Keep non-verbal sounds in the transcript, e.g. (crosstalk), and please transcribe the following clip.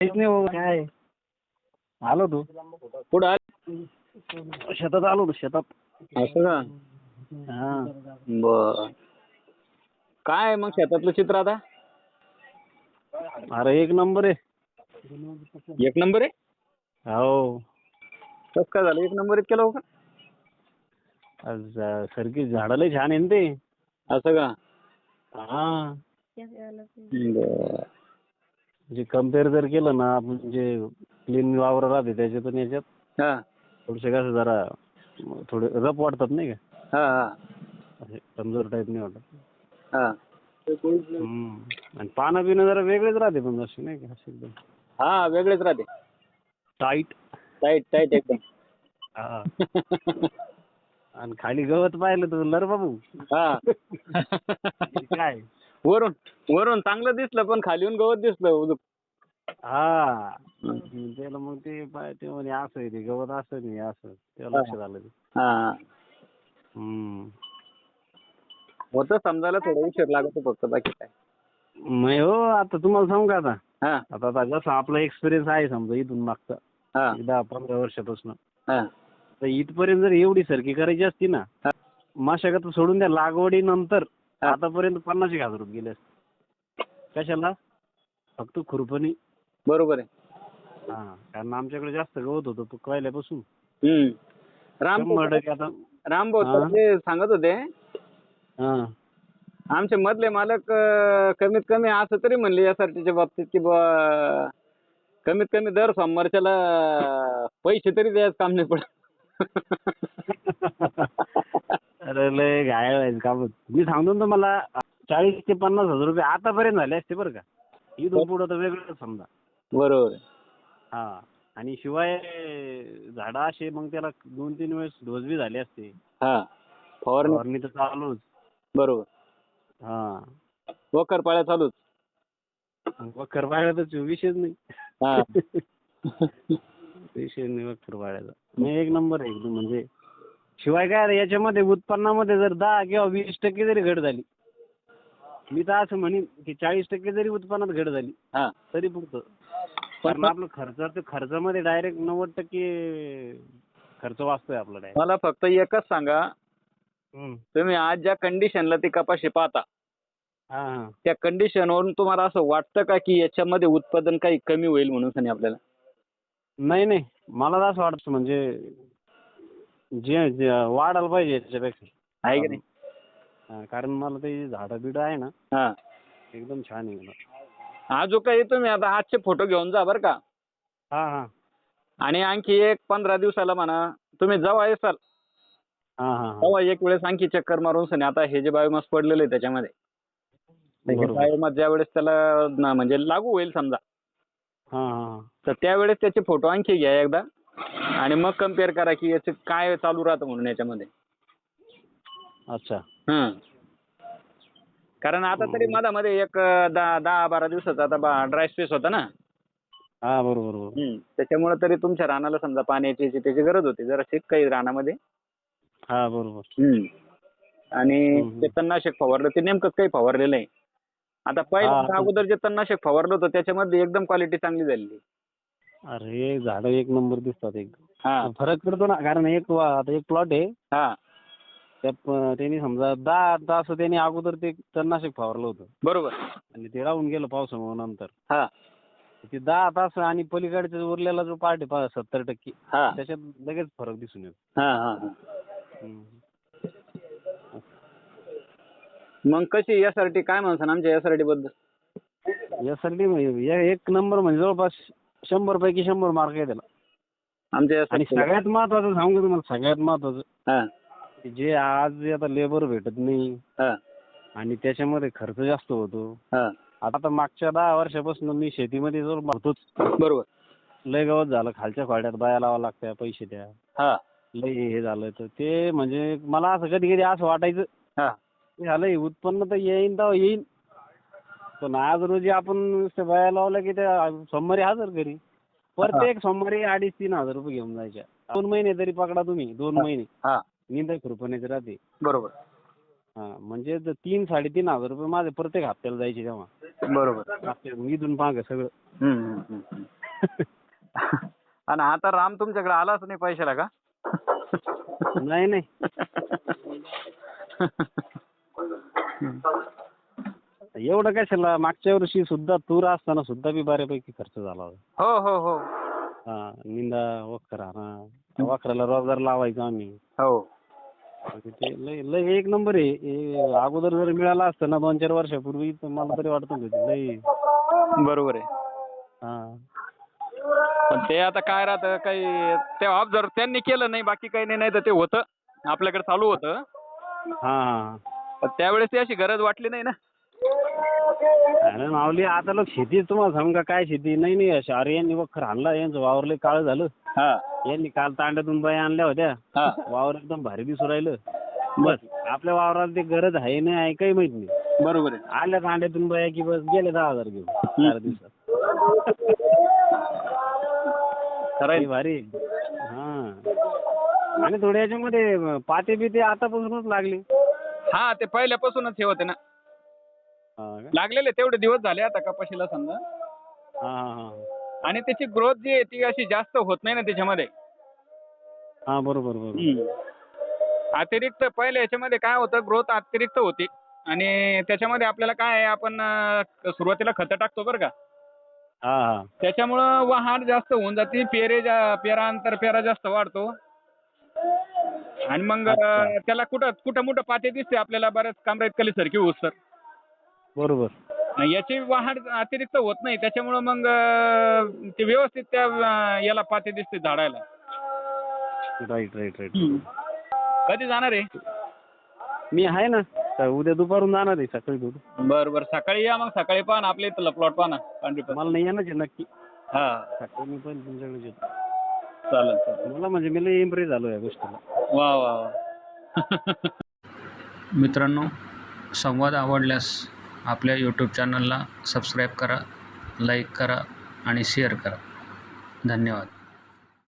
काहीच नाही बाबा काय? आलो तू कुठं आले शेतात आलो होतो शेतात. असं का? हा. बर. काय मग शेतातलं चित्र आता? अरे एक नंबर आहे. एक नंबर आहे? हो. कसं काय झालं? एक नंबर इतक्या लवकर? आज सरकी झाडं लय छान आहे ना ते. असं का? हा. बर. म्हणजे कंपेअर जर केलं ना आपण जे क्लीन वावर राहते त्याच्यातून याच्यात हा. थोडेसे कसं जरा थोडे रफ वाटतात नाही का? हा हा. असे कमजोर टाईप नाही वाटत. हा. हम्म. आणि पानं बिनं जरा वेगळेच राहते पण असे नाही का? असे एकदम. हा वेगळेच राहते. टाईट टाईट टाईट एकदम. हा. आणि खाली गवत पाहिलं तर लर बाबू. हा. (laughs) काय? वरून. वरून चांगलं दिसलं पण खाली येऊन गवत दिसलं उजूक. हा. त्याला मग ते पाय- ते म्हणे असं आहे ते गवत असं नाही असं. तेव्हा लक्षात आलं ते. हा. हम्म. होतं समजायला थोडा उशीर लागतो फक्त बाकी काय. नाही हो आता तुम्हाला सांगू का आता? हा. आता आता जसा आपला एक्सपिरियन्स आहे समजा इथून मागचा. हा. एक दहा पंधरा वर्षापासून. हा. तर इथपर्यंत जर एवढी सरकी करायची असती ना हा. मशागत सोडून द्या लागवडीनंतर हा. आतापर्यंत पन्नास एक हजार रुपये गेले असते. कशाला? फक्त खुरपणी. बरोबर आहे. हा कारण आमच्याकडे जास्त गवत होतं तो पहिल्यापासून. हम्म. राम शंभर टक्के आता रामभाऊ हा. ते सांगत होते? हा. आमचे मधले मालक अं, कमीत कमी असं तरी म्हणले एसआरटीच्या बाबतीत की बुवा कमीत कमी दर सोमवारच्याला पैसे तरी द्यायचं काम नाही पडत. (laughs) अरे लय व्हायचं काम. मी सांगतो ना तुम्हाला चाळीस ते पन्नास हजार रुपये आतापर्यंत झाले असते बरं का. इथून पुढं तर वेगळं समजा. बरोबर. आहे. हा. आणि शिवाय झाडं असे मग त्याला दोन तीन वेळेस डोस बी झाले असते. हा. फवारणी फवारणी तर चालूच. बरोबर. हा. वखर पाळ्या चालूच. वखर पाळ्याचा विषयच नाही. हा. (laughs) विषय नाही वखर पाळ्याचा. नाही एक नंबर आहे. एकदम म्हणजे शिवाय काय रे, याच्यामध्ये उत्पन्नामध्ये जर दहा किंवा वीस टक्के जरी घट झाली मी तर असं म्हणेन की चाळीस टक्के जरी उत्पन्नात घट झाली हा. तरी पुरतं. कारण आपलं खर्चाचं खर्चामध्ये डायरेक्ट नव्वद टक्के खर्च वाचतोय आपला डायरेक्ट मला फक्त एकच सांगा. तुम्ही आज ज्या कंडिशनला ती कपाशी पाहता हा हा. त्या कंडिशनवरून तुम्हाला असं वाटतं का की याच्यामध्ये उत्पादन काही कमी होईल म्हणून सनी आपल्याला? नाही नाही. मला तर असं वाटतं म्हणजे जे जे वाढायला पाहिजे याच्यापेक्षा. आहे की नाही? कारण मला ते झाडं बिडं आहे ना हा. एकदम छान आहे मला. हा जो काही तुम्ही आता आजचे फोटो घेऊन जा बरं का. हा हा. आणि आणखी एक पंधरा दिवसाला म्हणा तुम्ही जेव्हा येसाल हा हा हा. तेव्हा एक वेळेस आणखी चक्कर मारून सनी. आता हे जे बायोमास पडलेलं आहे त्याच्यामध्ये. बरोबर. बायोमास ज्या वेळेस त्याला ना म्हणजे लागू होईल समजा. हा हा हा. तर त्यावेळेस त्याचे फोटो आणखी घ्या एकदा. आणि मग कंपेअर करा की याचे काय चालू राहतं म्हणून याच्यामध्ये. अच्छा. हं. कारण आता तरी मधामध्ये एक दहा दहा बारा दिवसाचा आता ड्राय स्पेस होता ना. हा बरोबर बरोबर. हं. त्याच्यामुळे तरी तुमच्या रानाला समजा पाण्याची याची त्याची गरज होती. जरा शिक काही रानामध्ये. हा बरोबर. हं. आणि हं. ते तणनाशक फवारलं ते नेमकंच काही फवारलेलं आहे. आता पहिल्या हा. अगोदर जे तणनाशक फवारलं होतं त्याच्यामध्ये एकदम क्वालिटी चांगली झालेली. अरे झाडं एक नंबर दिसतात एकदम हा. फरक पडतो ना कारण एक वा- आता एक प्लॉट आहे. हा. त्या त्यांनी समजा दहा तास त्यांनी अगोदर ते तणनाशक फवारलं होतं. बरोबर. आणि ते राहून गेलं पावसामुळे नंतर. हा. ते दहा तास आणि पलीकडचा उरलेला जो पार्ट आहे सत्तर टक्के हा. त्याच्यात लगेच फरक दिसून येतो. हा हा हा. हम्म. मग कशी यासाठी काय म्हणसान आमच्या यासाठी बद्दल? यासाठी म्हणजे या एक नंबर म्हणजे जवळपास शंभर पैकी शंभर मार्क आहे त्याला. आमच्या आणि सगळ्यात महत्वाचं सांगू का तुम्हाला सगळ्यात महत्वाचं. हा. जे आज आता लेबर भेटत नाही हा. आणि त्याच्यामध्ये खर्च जास्त होतो. हा. आता मागच्या दहा वर्षापासून मी शेतीमध्ये जर भरतोच. बरोबर. लय गवत झालं खालच्या खोड्यात बाया लावा लागत्या पैसे द्या. हा. लय हे झालं तर ते म्हणजे मला असं कधी कधी असं वाटायचं हा. झालं हे उत्पन्न तर येईन तर येईन. पण आज रोजी आपण नुसतं बाया लावल्या की त्या सोमवारी हजर घरी. प्रत्येक सोमवारी अडीच तीन हजार रुपये घेऊन जायच्या. दोन महिने तरी पकडा तुम्ही दोन महिने. हा. निंदा खुरपणीच राहते. बरोबर. हा म्हणजे ज- तीन साडेतीन हजार रुपये माझे प्रत्येक हप्त्याला जायचे तेव्हा. बरोबर. हप्त्याला इथून मागं सगळं. हम्म, हम्म, हम्म. (laughs) आणि आता राम तुमच्याकडे आलाच नाही पैशाला का? नाही नाही. एवढं कशाला? मागच्या वर्षी सुद्धा तूर असताना सुद्धा बी बऱ्यापैकी खर्च झाला होता. हो हो हो. हा निंदा वखरा हा वखराला रोजगार लावायचो आम्ही. हो. ते लय लय एक नंबर आहे. हे अगोदर जर मिळाला असतं ना दोन चार वर्षापूर्वी तर मला तरी वाटत होतं लय. बरोबर आहे. हा. पण ते आता काय राहतं काही ते ऑब्झर्व त्यांनी केलं नाही बाकी काही नाही नाही तर ते होतं. आपल्याकडे चालू होतं. हा हा. पण त्यावेळेस ती अशी गरज वाटली नाही ना. अरे माऊली आता लोक शेती तुम्हाला सांगू का? काय शेती? नाही नाही अशा अरे यांनी वखर आणला यांचं वावर लय काळ झालं. हा. यांनी काल तांड्यातून बाया आणल्या होत्या. हा. वावर एकदम भारी दिसू राहिलं. बस आपल्या वावराला ते गरज आहे नाही आहे काही माहीत नाही. बरोबर आहे. आल्या तांड्यातून बाया की बस गेले दहा हजार घेऊन चार दिवसात. खरं. भारी. हा. आणि थोड्या याच्यामध्ये पाते बिते आतापासूनच लागले. हा ते पहिल्यापासूनच हे होते ना? लागलेले तेवढे दिवस झाले आता कपाशीला समजा. हा हा हा आणि त्याची ग्रोथ जी आहे ती अशी जास्त होत नाही ना त्याच्यामध्ये. हा बरोबर बरोबर. अतिरिक्त पहिल्या याच्यामध्ये काय होतं ग्रोथ अतिरिक्त होती. आणि त्याच्यामध्ये आपल्याला काय आहे आपण अं, सुरुवातीला खतं टाकतो बरं का. हा हा. त्याच्यामुळं जास्त होऊन जाते पेरे जा पेरा अंतर पेरा जास्त वाढतो. आणि मग अं. त्याला कुठं कुठं मोठं पाते दिसते आपल्याला बऱ्याच कामराईत कली सारखी होत सर. बरोबर. याची वाढ अतिरिक्त होत नाही त्याच्यामुळं मग अं, ते व्यवस्थित त्या अं, याला पाते दिसते झाडाला राईट राईट राईट कधी जाणार आहे? मी आहे ना उद्या दुपारून जाणार आहे सकाळी दूर बरं बरं. सकाळी या मग सकाळी पाहा ना आपल्या इथला प्लॉट पाहा ना पांढरी मला नाही येणार आहे नक्की. हा. सकाळी मी पण तुमच्याकडे येतो. चालेल चालेल. मला म्हणजे मी लय इम्प्रेस झालो या गोष्टीला. वा वा वा. (laughs) मित्रांनो संवाद आवडल्यास आपल्या यूट्यूब चॅनलला सबस्क्राईब करा लाईक करा आणि शेअर करा. धन्यवाद.